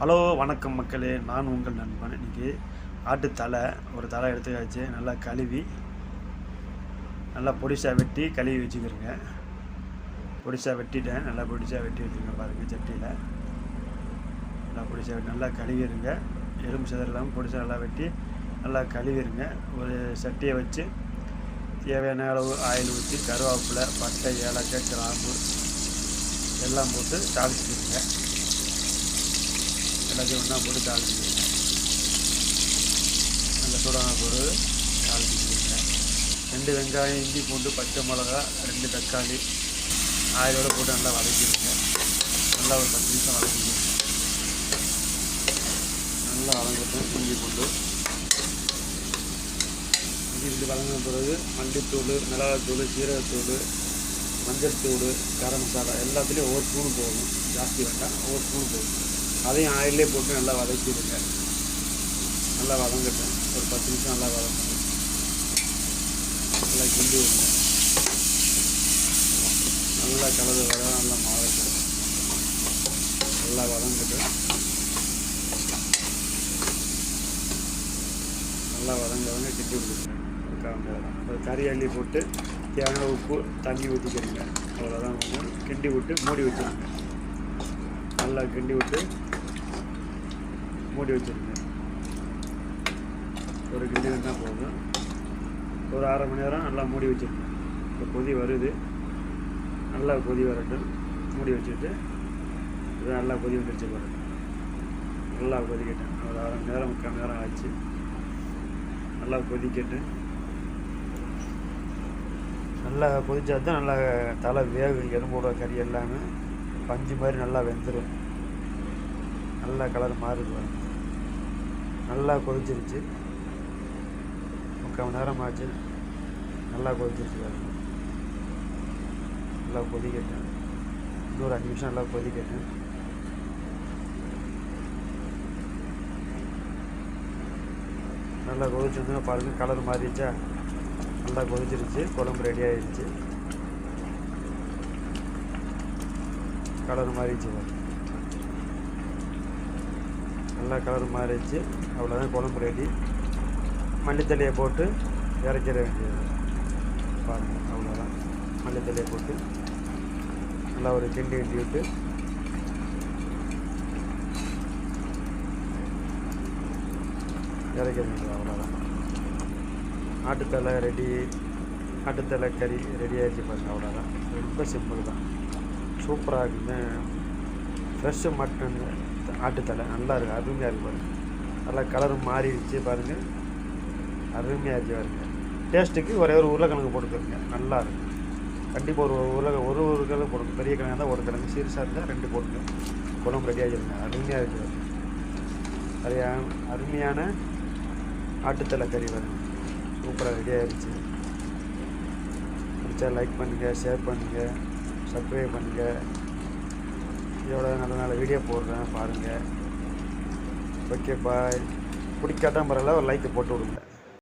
Hello வணக்கம் மக்களே. நான் உங்கள் நண்பன். இன்றைக்கி ஆட்டு தலை ஒரு தலை எடுத்துக்காச்சு. நல்லா கழுவி நல்லா பொடிசாக வெட்டி கழுவி வச்சுக்கிறேங்க பொடிசாக வெட்டிட்டேன். நல்லா பொடிசாக வெட்டி வச்சுருங்க பாருங்கள் சட்டியில். நல்லா பொடிசாக வெட்டி நல்லா கழுவிடுங்க எலும்பு சதர் இல்லாமல் பொடிசாக நல்லா வெட்டி நல்லா கழுவிடுங்க ஒரு சட்டியை வச்சு தேவையான அளவு ஆயில் ஊற்றி கருவேப்பிலை பட்டை ஏலக்காய் கிராம்பு எல்லாம் போட்டு தாளிச்சுக்கிடுங்க எல்லாத்தையும் ஒன்றா போட்டு தாளிச்சுக்கோங்க நல்ல சூடான பொருள் தாளிச்சுக்கோங்க ரெண்டு வெங்காயம் இஞ்சி பூண்டு பச்சை மிளகா ரெண்டு தக்காளி ஆயிலோட போட்டு நல்லா வதக்கிடுங்க. நல்லா ஒரு பத்து நிமிஷம் வதக்கிடுங்க. நல்லா வதங்கட்டும் இஞ்சி பூண்டு. இஞ்சி பூண்டு வதங்கின பிறகு மல்லித்தூள் மிளகாத்தூள் சீரகத்தூள் மஞ்சள் தூள் கரம் மசாலா எல்லாத்துலேயும் ஒவ்வொரு ஸ்பூன் போகும் ஜாஸ்தி வேண்டாம் ஒவ்வொரு ஸ்பூன் போகும் அதையும் ஆயிலே போட்டு நல்லா வதக்கிடுங்க. நல்லா வதங்கட்டும். ஒரு பத்து நிமிஷம் நல்லா வதங்கட்டும். நல்லா கிண்டி விடுங்க. நல்லா கலந்து வர நல்லா மாறட்டும் நல்லா வதங்கட்டும். நல்லா வதங்க வதங்க கிண்டி விடுங்க. ஒரு கறி அள்ளி போட்டு தேவையான உப்பு தண்ணி ஊற்றிக்கிறீங்க அவ்வளோதான் கிண்டி விட்டு மூடி வச்சுருங்க. நல்லா கிண்டி விட்டு மூடி வச்சுருந்தேன் ஒரு கிண்டி இருந்தால் போதும். ஒரு அரை மணி நேரம் நல்லா மூடி வச்சுருந்தேன் இப்போ கொதி வருது. நல்லா கொதி வரட்டும். மூடி வச்சுட்டு இது நல்லா கொதி வந்துருச்சு பாருங்க. நல்லா கொதிக்கிட்டேன் ஒரு அரை மணி நேரம் முக்கால் நேரம் ஆச்சு. நல்லா கொதிக்கட்டு நல்லா கொதிச்சா தான் நல்லா தலை வேகும் எலும்போட கறி எல்லாமே பஞ்சு மாதிரி நல்லா வெந்துடும் நல்லா கலர் மாறுது நல்லா கொதிச்சிருச்சு. முக்கால் மணி நேரம் ஆச்சு. நல்லா கொதிச்சிருச்சு பாருங்க. நல்லா கொதிக்கட்டேன் இன்னொரு அஞ்சு நிமிஷம் நல்லா கொதிக்கட்டேன் நல்லா கொதிச்சிருந்தா பாருங்கள் கலர் மாறிடுச்சா? நல்லா கொதிச்சிருச்சு. குழம்பு ரெடி ஆகிடுச்சு கலர் மாறிடுச்சு பாருங்க. நல்லா கலர் மாறிடுச்சு. அவ்வளோதான் குழம்பு ரெடி மல்லித்தலையை போட்டு இறக்கிற வேண்டியது. பாருங்கள் அவ்வளோதான் மல்லித்தலையை போட்டு நல்லா ஒரு கிண்டி கிண்டி விட்டு இறக்கிற வேண்டியது அவ்வளோதான் ஆட்டுத்தலை ரெடி ஆட்டுத்தலை கறி ரெடி ஆகிடுச்சு பாருங்கள் அவ்வளோதான் ரொம்ப சிம்பிள் தான். சூப்பராக இருக்குங்க. ஃப்ரெஷ்ஷு மட்டன் ஆட்டுத்தலை. நல்லா இருக்குது அருமையாக இருக்குது பாருங்கள் நல்லா கலரும் மாறிடுச்சு பாருங்கள் அருமையாக இருந்துச்சு பாருங்க. டேஸ்ட்டுக்கு ஒரே ஒரு உருளைக்கிழங்கு போட்டுக்கோங்க. நல்லா இருக்கும் கண்டிப்பாக ஒரு உருளை ஒரு ஒரு கிழங்கு போடுங்க. பெரிய கிழங்கு தான் ஒரு கிழங்கு. சீரியஸாக இருந்தால் ரெண்டு போடுங்க குழம்பு ரெடியாக ஆகிடுங்க அருமையாக இருக்குது அது அருமையான ஆட்டுத்தலை கறி வருங்க சூப்பராக ரெடி ஆயிடுச்சு பிடிச்சா லைக் பண்ணுங்கள் ஷேர் பண்ணுங்கள் சப்ஸ்கிரைப் பண்ணுங்கள் இதோட நல்ல நல்ல வீடியோ போடுறேன் பாருங்கள் ஓகே பாய் பிடிக்காதான் பரவாயில்ல ஒரு லைக்கை போட்டு விடுங்க.